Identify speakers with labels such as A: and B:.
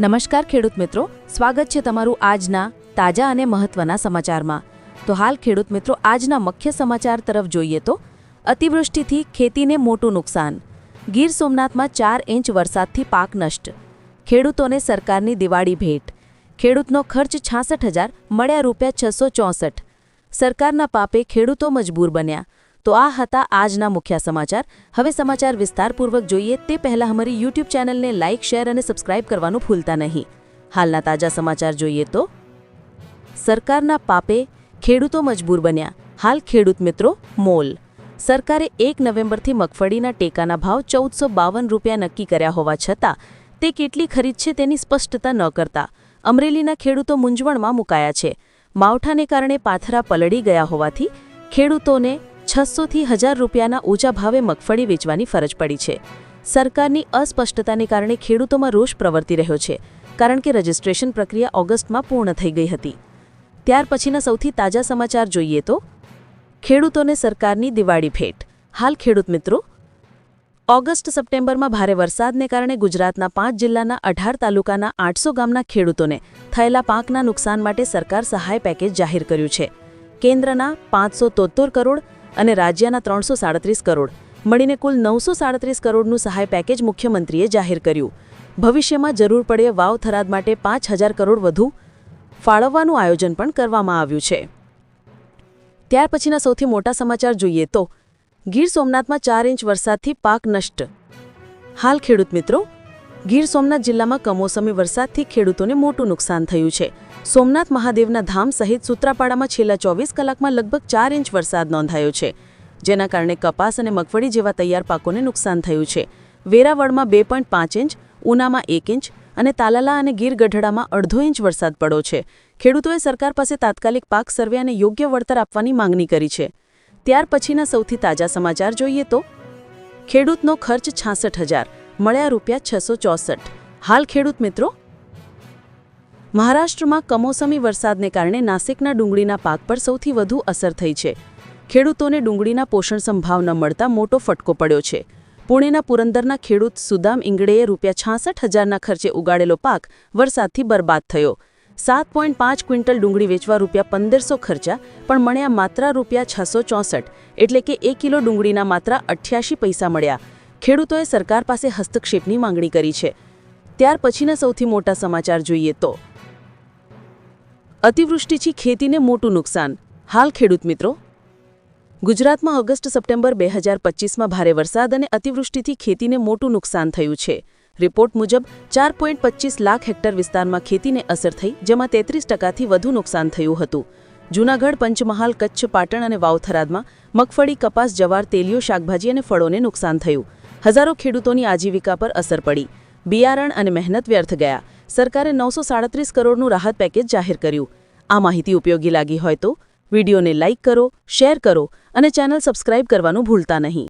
A: નમસ્કાર ખેડૂત મિત્રો. સ્વાગત છે તમારું આજના તાજા અને મહત્વના સમાચારમાં. તો હાલ ખેડૂત મિત્રો આજના મુખ્ય સમાચાર તરફ જોઈએ તો, અતિવૃષ્ટિથી ખેતીને મોટું નુકસાન. ગીર સોમનાથમાં ચાર ઇંચ વરસાદથી પાક નષ્ટ. ખેડૂતોને સરકારની દિવાળી ભેટ. ખેડૂતનો ખર્ચ છાસઠ હજાર, મળ્યા રૂપિયા છસો ચોસઠ. સરકારના પાપે ખેડૂતો મજબૂર બન્યા. તો આ હતા આજના મુખ્ય સમાચાર. હવે સમાચાર વિસ્તારપૂર્વક જોઈએ તે પહેલાં અમારી યુટ્યુબ ચેનલને લાઇક શેર અને સબસ્ક્રાઇબ કરવાનું ભૂલતા નહીં. હાલના તાજા સમાચાર જોઈએ તો સરકારના પાપે ખેડૂતો મજબૂર બન્યા. હાલ ખેડૂત મિત્રો મોલ. સરકારે એક નવેમ્બરથી મગફળીના ટેકાના ભાવ ચૌદસો બાવન રૂપિયા નક્કી કર્યા હોવા છતાં તે કેટલી ખરીદ છે તેની સ્પષ્ટતા ન કરતા અમરેલીના ખેડૂતો મૂંઝવણમાં મુકાયા છે. માવઠાને કારણે પાથરા પલળી ગયા હોવાથી ખેડૂતોને છસોથી હજાર રૂપિયાના ઊંચા ભાવે મગફળી વેચવાની ફરજ પડી છે. સરકારની અસ્પષ્ટતાને કારણે ખેડૂતોમાં રોષ પ્રવર્તી રહ્યો છે, કારણ કે રજિસ્ટ્રેશન પ્રક્રિયા ઓગસ્ટમાં પૂર્ણ થઈ ગઈ હતી. ત્યાર પછીના સૌથી તાજા સમાચાર જોઈએ તો, ખેડૂતોને સરકારની દિવાળી ભેટ. હાલ ખેડૂત મિત્રો, ઓગસ્ટ સપ્ટેમ્બરમાં ભારે વરસાદને કારણે ગુજરાતના પાંચ જિલ્લાના અઢાર તાલુકાના આઠસો ગામના ખેડૂતોને થયેલા પાકના નુકસાન માટે સરકાર સહાય પેકેજ જાહેર કર્યું છે. કેન્દ્રના પાંચસો તોતેર કરોડ અને રાજ્યના ત્રણસો સાડત્રીસ કરોડ. મળીને કુલ નવસો સાડત્રીસ કરોડનું સહાય પેકેજ મુખ્યમંત્રીએ જાહેર કર્યું. ભવિષ્યમાં જરૂર પડે વાવ થરાદ માટે પાંચ હજાર કરોડ વધુ ફાળવવાનું આયોજન પણ કરવામાં આવ્યું છે. ત્યાર પછીના સૌથી મોટા સમાચાર જોઈએ તો, ગીર સોમનાથમાં ચાર ઇંચ વરસાદથી પાક નષ્ટ. હાલ ખેડૂત મિત્રો, ગીર સોમનાથ જિલ્લામાં કમોસમી વરસાદથી ખેડૂતોને મોટું નુકસાન થયું છે. સોમનાથ મહાદેવના ધામ સહિત સૂત્રાપાડામાં છેલ્લા ચોવીસ કલાકમાં લગભગ ચાર ઇંચ વરસાદ નોંધાયો છે, જેના કારણે કપાસ અને મગફળી જેવા તૈયાર પાકોને નુકસાન થયું છે. વેરાવળમાં બે ઇંચ, ઉનામાં એક ઇંચ અને તાલાલા અને ગીર ગઢડામાં અડધો ઇંચ વરસાદ પડ્યો છે. ખેડૂતોએ સરકાર પાસે તાત્કાલિક પાક સર્વે અને યોગ્ય વળતર આપવાની માંગણી કરી છે. ત્યાર પછીના સૌથી તાજા સમાચાર જોઈએ તો, ખેડૂતનો ખર્ચ છાસઠ હજાર, મળ્યા રૂપિયા છસો ચોસઠ. હાલ ખેડૂત મિત્રો મહારાષ્ટ્રમાં કમોસમી વરસાદને કારણે નાસિકના ડુંગળીના પાક પર સૌથી વધુ અસર થઈ છે. ખેડૂતોને ડુંગળીના પોષણ સંભાવ ન મળતા મોટો ફટકો પડ્યો છે. પુણેના પુરંદરના ખેડૂત સુદામ ઇંગડેએ રૂપિયા છાસઠ હજારના ખર્ચે ઉગાડેલો પાક વરસાદથી બરબાદ થયો. સાત પોઈન્ટ પાંચ ક્વિન્ટલ ડુંગળી વેચવા રૂપિયા પંદરસો ખર્ચા, પણ મળ્યા માત્ર રૂપિયા છસો ચોસઠ, એટલે કે એક કિલો ડુંગળીના માત્ર અઠ્યાસી પૈસા મળ્યા. ખેડૂતોએ સરકાર પાસે હસ્તક્ષેપની માંગણી કરી છે. ત્યાર પછીના સૌથી મોટા સમાચાર જોઈએ તો અતિવૃષ્ટિથી ખેતીને મોટું નુકસાન. હાલ ખેડૂત મિત્રો, ગુજરાતમાં ઓગસ્ટ સપ્ટેમ્બર બે હજાર પચીસમાં ભારે વરસાદ અને અતિવૃષ્ટિથી ખેતીને મોટું નુકસાન થયું છે. રિપોર્ટ મુજબ, ચાર પોઈન્ટ પચીસ લાખ હેક્ટર વિસ્તારમાં ખેતીને અસર થઈ, જેમાં તેત્રીસ ટકાથી વધુ નુકસાન થયું હતું. જૂનાગઢ, પંચમહાલ, કચ્છ, પાટણ અને વાવથરાદમાં મગફળી, કપાસ, જવાર તેલિયો શાકભાજી અને ફળોને નુકસાન થયું. હજારો ખેડૂતોની આજીવિકા પર અસર પડી. બિયારણ અને મહેનત વ્યર્થ ગયા. સરકારે નવસો સાડત્રીસ કરોડનું રાહત પેકેજ જાહેર કર્યું. આ માહિતી ઉપયોગી લાગી હોય તો વિડીયોને લાઇક કરો, શેર કરો અને ચેનલ સબસ્ક્રાઇબ કરવાનું ભૂલતા નહીં.